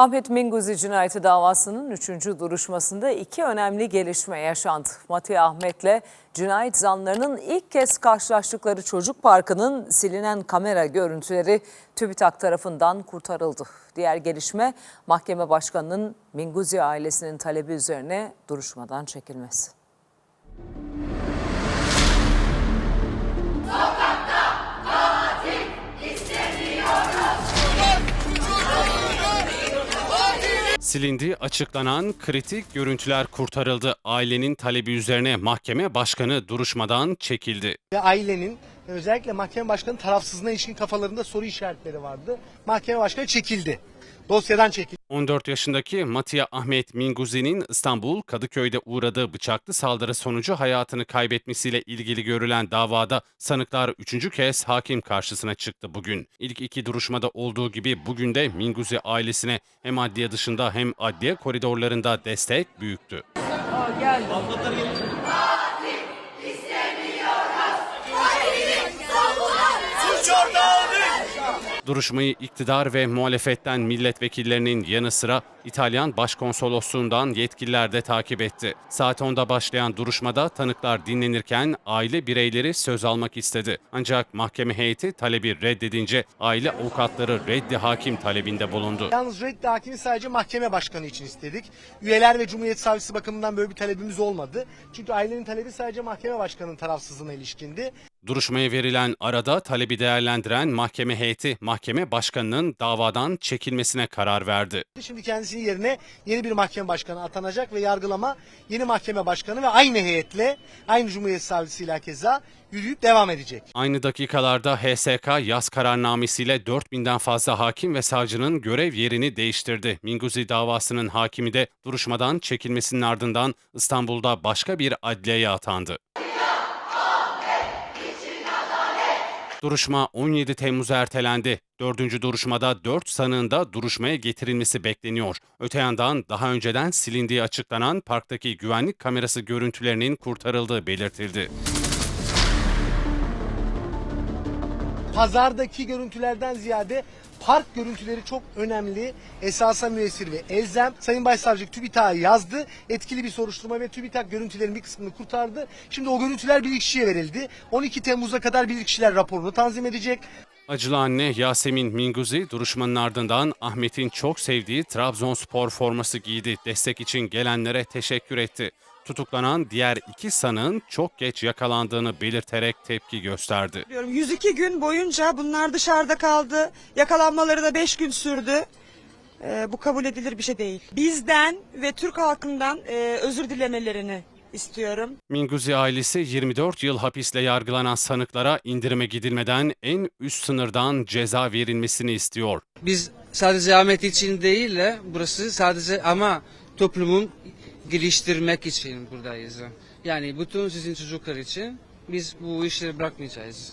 Ahmet Minguzi cinayeti davasının 3. duruşmasında iki önemli gelişme yaşandı. Matiye Ahmet'le cinayet zanlarının ilk kez karşılaştıkları çocuk parkının silinen kamera görüntüleri TÜBİTAK tarafından kurtarıldı. Diğer gelişme mahkeme başkanının Minguzi ailesinin talebi üzerine duruşmadan çekilmesi. Silindi, açıklanan kritik görüntüler kurtarıldı. Ailenin talebi üzerine mahkeme başkanı duruşmadan çekildi. ailenin özellikle mahkeme başkanının tarafsızlığına ilişkin kafalarında soru işaretleri vardı. Mahkeme başkanı çekildi. Dosyadan çekildi. 14 yaşındaki Matia Ahmet Minguzi'nin İstanbul Kadıköy'de uğradığı bıçaklı saldırı sonucu hayatını kaybetmesiyle ilgili görülen davada sanıklar üçüncü kez hakim karşısına çıktı bugün. İlk iki duruşmada olduğu gibi bugün de Minguzi ailesine hem adliye dışında hem adliye koridorlarında destek büyüktü. Duruşmayı iktidar ve muhalefetten milletvekillerinin yanı sıra İtalyan Başkonsolosluğundan yetkililer de takip etti. Saat 10'da başlayan duruşmada tanıklar dinlenirken aile bireyleri söz almak istedi. Ancak mahkeme heyeti talebi reddedince aile avukatları reddi hakim talebinde bulundu. Yalnız reddi hakimi sadece mahkeme başkanı için istedik. Üyeler ve Cumhuriyet Savcısı bakımından böyle bir talebimiz olmadı. Çünkü ailenin talebi sadece mahkeme başkanının tarafsızlığına ilişkindi. Duruşmaya verilen arada talebi değerlendiren mahkeme heyeti mahkeme başkanının davadan çekilmesine karar verdi. Şimdi kendisinin yerine yeni bir mahkeme başkanı atanacak ve yargılama yeni mahkeme başkanı ve aynı heyetle, aynı Cumhuriyet Savcısıyla keza yürüyüp devam edecek. Aynı dakikalarda HSK yaz kararnamesiyle 4000'den fazla hakim ve savcının görev yerini değiştirdi. Minguzi davasının hakimi de duruşmadan çekilmesinin ardından İstanbul'da başka bir adliyeye atandı. Duruşma 17 Temmuz'a ertelendi. Dördüncü duruşmada 4 sanığın da duruşmaya getirilmesi bekleniyor. Öte yandan daha önceden silindiği açıklanan parktaki güvenlik kamerası görüntülerinin kurtarıldığı belirtildi. Pazardaki görüntülerden ziyade park görüntüleri çok önemli, esasa müessir ve elzem. Sayın Başsavcı TÜBİTAK'a yazdı. Etkili bir soruşturma ve TÜBİTAK görüntülerin bir kısmını kurtardı. Şimdi o görüntüler bilirkişiye verildi. 12 Temmuz'a kadar bilirkişiler raporunu tanzim edecek. Acılı anne Yasemin Minguzi duruşmanın ardından Ahmet'in çok sevdiği Trabzonspor forması giydi. Destek için gelenlere teşekkür etti. Tutuklanan diğer iki sanığın çok geç yakalandığını belirterek tepki gösterdi. Diyorum 102 gün boyunca bunlar dışarıda kaldı. Yakalanmaları da 5 gün sürdü. Ee, bu kabul edilir bir şey değil. Bizden ve Türk halkından e, özür dilemelerini istiyorum. Minguzi ailesi 24 yıl hapisle yargılanan sanıklara indirime gidilmeden en üst sınırdan ceza verilmesini istiyor. Biz sadece Ahmet için değil de burası sadece ama toplumun geliştirmek için buradayız. Yani bütün sizin çocuklar için biz bu işleri bırakmayacağız.